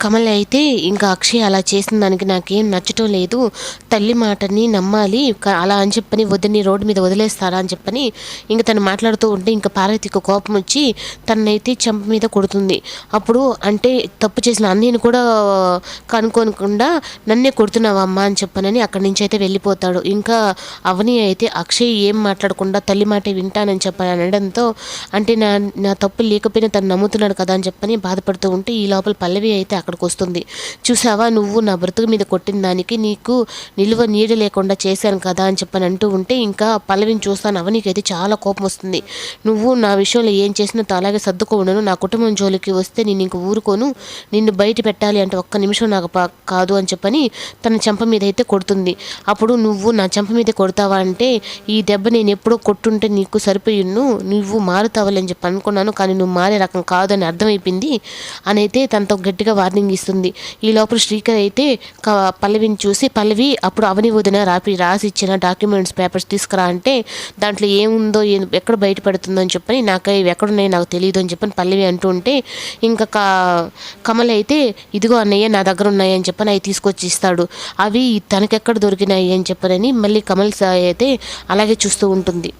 కమల్ అయితే ఇంకా అక్షయ్ అలా చేసిన దానికి నాకేం నచ్చటం లేదు. తల్లి మాటని నమ్మాలి. అలా అని చెప్పని వద్దని రోడ్డు మీద వదిలేస్తారా అని చెప్పని ఇంక తను మాట్లాడుతూ ఉంటే ఇంకా పార్వతికి కోపం వచ్చి తనైతే చెంప మీద కొడుతుంది. అప్పుడు అంటే తప్పు చేసిన అన్నయ్యని కూడా కనుక్కోనకుండా నన్నే కొడుతున్నావా అమ్మ అని చెప్పనని అక్కడి నుంచి అయితే వెళ్ళిపోతాడు. ఇంకా అవని అయితే అక్షయ్ ఏం మాట్లాడకుండా తల్లి మాట వింటానని చెప్పని అనడంతో అంటే నా నా తప్పు లేకపోయినా తను నమ్ముతున్నాడు కదా అని చెప్పని బాధపడుతూ ఉంటే ఈ లోపల పల్లవి అయితే అక్కడికి వస్తుంది చూసావా? నువ్వు నా బ్రతుకు మీద కొట్టిన దానికి నీకు నిలువ నీడ లేకుండా చేశాను కదా అని చెప్పని అంటూ ఉంటే ఇంకా పల్లవిని చూస్తాను. అవనీకైతే చాలా కోపం వస్తుంది. నువ్వు నా విషయంలో ఏం చేసినా అలాగే సర్దుకోండను నా కుటుంబం జోలికి వస్తే నేను ఇంక ఊరుకోను. నిన్ను బయట పెట్టాలి అంటే ఒక్క నిమిషం నాకు కాదు అని చెప్పని తన చెంప మీద అయితే కొడుతుంది. అప్పుడు నువ్వు నా చెంప మీద కొడతావా అంటే ఈ దెబ్బ నేను ఎప్పుడో కొట్టుంటే నీకు సరిపోయిను నువ్వు మారుతావని చెప్పి అనుకున్నాను. కానీ నువ్వు మారే రకం కాదు అని అర్థమైపోయింది. అని అయితే తనతో గట్టిగా వారిని వార్నింగ్ ఇస్తుంది ఈ లోపల శ్రీకర్ అయితే పల్లవిని చూసి పల్లవి అప్పుడు అవని వదిన రాపి రాసి ఇచ్చిన డాక్యుమెంట్స్ పేపర్స్ తీసుకురా అంటే దాంట్లో ఏముందో ఎక్కడ బయటపడుతుందో అని చెప్పని నాకు ఎక్కడున్నాయో నాకు తెలియదు అని చెప్పని పల్లవి అంటూ ఉంటే ఇంకా కమల్ అయితే ఇదిగో అన్నయ్య నా దగ్గర ఉన్నాయి అని చెప్పని అవి తీసుకొచ్చి ఇస్తాడు. అవి తనకెక్కడ దొరికినాయి అని చెప్పనని మళ్ళీ కమల్ అయితే అలాగే చూస్తూ ఉంటుంది.